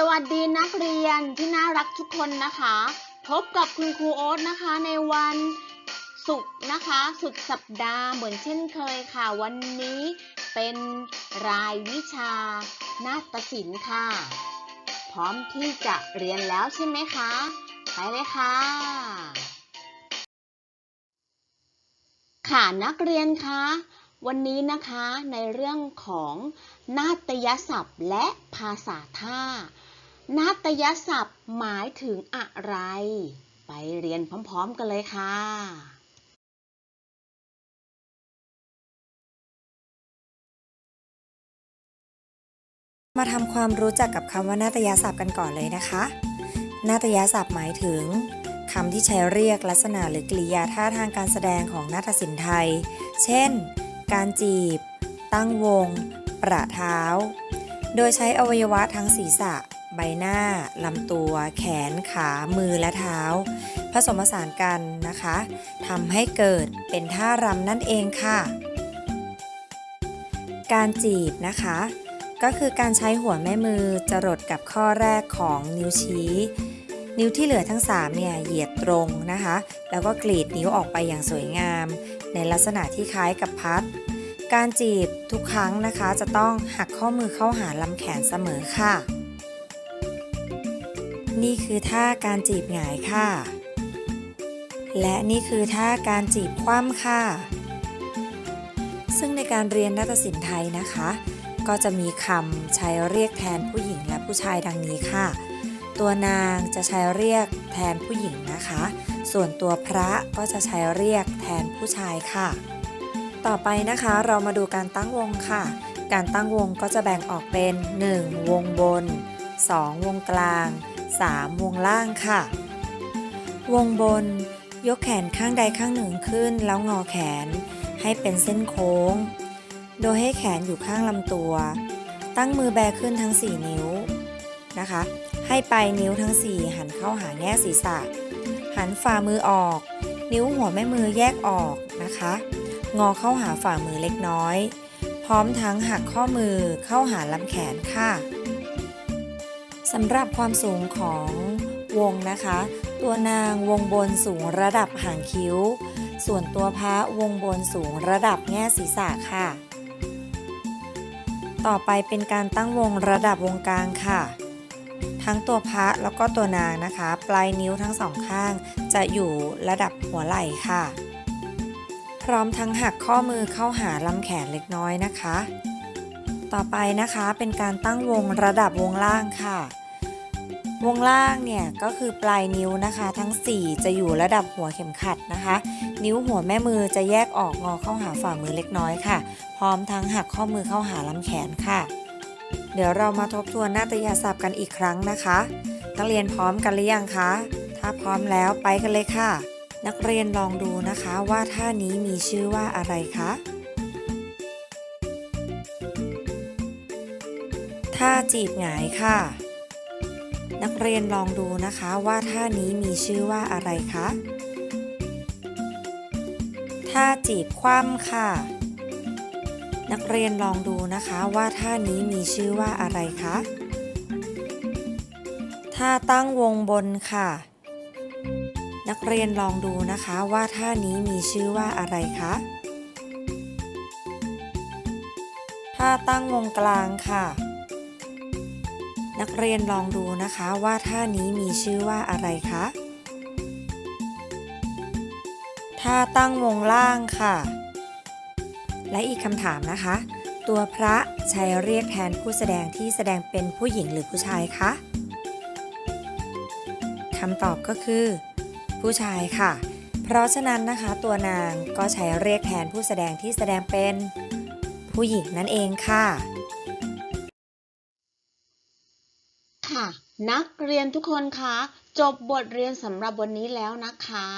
สวัสดีนักเรียนที่น่ารักทุกคนนะคะ พบกับคุณครูโอ๊ตนะคะในวันศุกร์นะคะ สุดสัปดาห์เหมือนเช่นเคยค่ะ วันนี้เป็นรายวิชานาฏศิลป์ค่ะ พร้อมที่จะเรียนแล้วใช่ไหมคะ ไปเลยค่ะ ค่ะนักเรียนคะวันนี้นะคะในเรื่องของนาฏยศัพท์และภาษาท่า นาฏยศัพท์หมายถึงอะไร ไปเรียนพร้อมๆกันเลยค่ะ มาทำความรู้จักกับคำว่านาฏยศัพท์กันก่อนเลยนะคะ นาฏยศัพท์หมายถึงคำที่ใช้เรียกลักษณะหรือกริยาท่าทางการแสดงของนาฏศิลป์ไทย เช่น การจีบ ตั้งวง ประเท้า โดยใช้อวัยวะทั้งศีรษะ ใบหน้าลำตัว แขนขามือและเท้า ผสมผสานกันนะคะทำให้เกิดเป็นท่ารำนั่นเองค่ะ การจีบนะคะ ก็คือการใช้หัวแม่มือจรดกับข้อแรกของนิ้วชี้ นิ้วที่เหลือทั้ง 3 เนี่ยเหยียดตรงนะคะ แล้วก็กรีดนิ้วออกไปอย่างสวยงาม ในลักษณะที่คล้ายกับพัดการจีบทุกครั้งนะคะจะต้องหักข้อมือเข้าหาลำแขนเสมอค่ะ นี่คือท่าการจีบหงายค่ะ และนี่คือท่าการจีบคว่ำค่ะ ซึ่งในการเรียนนาฏศิลป์ไทยนะคะ ก็จะมีคำใช้เรียกแทนผู้หญิงและผู้ชายดังนี้ค่ะ ตัวนางจะใช้เรียกแทนผู้หญิงนะคะ ส่วนตัวพระก็จะใช้เรียกแทนผู้ชายค่ะ ต่อไปนะคะเรามาดูการตั้งวงค่ะ การตั้งวงก็จะแบ่งออกเป็น 1. วงบน 2. วงกลาง 3. วงล่างค่ะ วงบน ยกแขนข้างใดข้างหนึ่งขึ้นแล้วงอแขนให้เป็นเส้นโค้ง โดยให้แขนอยู่ข้างลำตัว ตั้งมือแบขึ้นทั้ง 4 นิ้วนะคะ ให้ปลายนิ้วทั้ง 4 หันเข้าหาแง่ศีรษะ หันฝ่ามือออก นิ้วหัวแม่มือแยกออกนะคะ งอเข้าหาฝ่ามือเล็กน้อย พร้อมทั้งหักข้อมือเข้าหาลำแขนค่ะ สำหรับความสูงของวงนะคะ ตัวนางวงบนสูงระดับหางคิ้ว ส่วนตัวพระวงบนสูงระดับแง่ศีรษะค่ะ ต่อไปเป็นการตั้งวงระดับวงกลางค่ะ ทั้งตัวพระแล้วก็ตัวนางนะคะ ปลายนิ้วทั้งสองข้างจะอยู่ระดับหัวไหล่ค่ะ พร้อมทั้งหักข้อมือเข้าหาลำแขนเล็กน้อยนะคะ ต่อไปนะคะเป็นการตั้งวงระดับวงล่างค่ะ วงล่างเนี่ยก็คือปลายนิ้วนะคะ ทั้ง 4 จะอยู่ระดับหัวเข็มขัดนะคะ นิ้วหัวแม่มือจะแยกออกงอเข้าหาฝ่ามือเล็กน้อยค่ะ พร้อมทั้งหักข้อมือเข้าหาลำแขนค่ะ เดี๋ยวเรามาทบทวนนาฏยาศัพท์กันอีกครั้งนะคะนักเรียนพร้อมกันหรือยังคะถ้าพร้อมแล้วไปกันเลยค่ะ นักเรียนลองดูนะคะว่าท่านี้มีชื่อว่าอะไรคะ ท่าจีบหงายค่ะ นักเรียนลองดูนะคะว่าท่านี้มีชื่อว่าอะไรคะท่าจีบคว่ำค่ะ นักเรียนลองดูนะคะว่าท่านี้มีชื่อว่าอะไรคะท่าตั้งวงบนค่ะ นักเรียนลองดูนะคะว่าท่านี้มีชื่อว่าอะไรคะท่าตั้งวงกลางค่ะ นักเรียนลองดูนะคะว่าท่านี้มีชื่อว่าอะไรคะท่าตั้งวงล่างค่ะ และอีกคำถามนะคะ ตัวพระใช้เรียกแทนผู้แสดงที่แสดงเป็นผู้หญิงหรือผู้ชายคะคำตอบก็คือ ผู้ชายค่ะ เพราะฉะนั้นนะคะ ตัวนางก็ใช้เรียกแทนผู้แสดงที่แสดงเป็นผู้หญิงนั่นเองค่ะค่ะ นักเรียนทุกคนคะจบบทเรียนสำหรับวันนี้แล้วนะคะ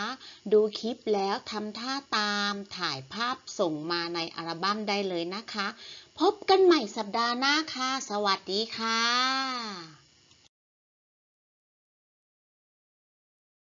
ดูคลิปแล้วทำท่าตามถ่ายภาพส่งมาในอัลบั้มได้เลยนะคะ พบกันใหม่สัปดาห์หน้าค่ะ สวัสดีค่ะ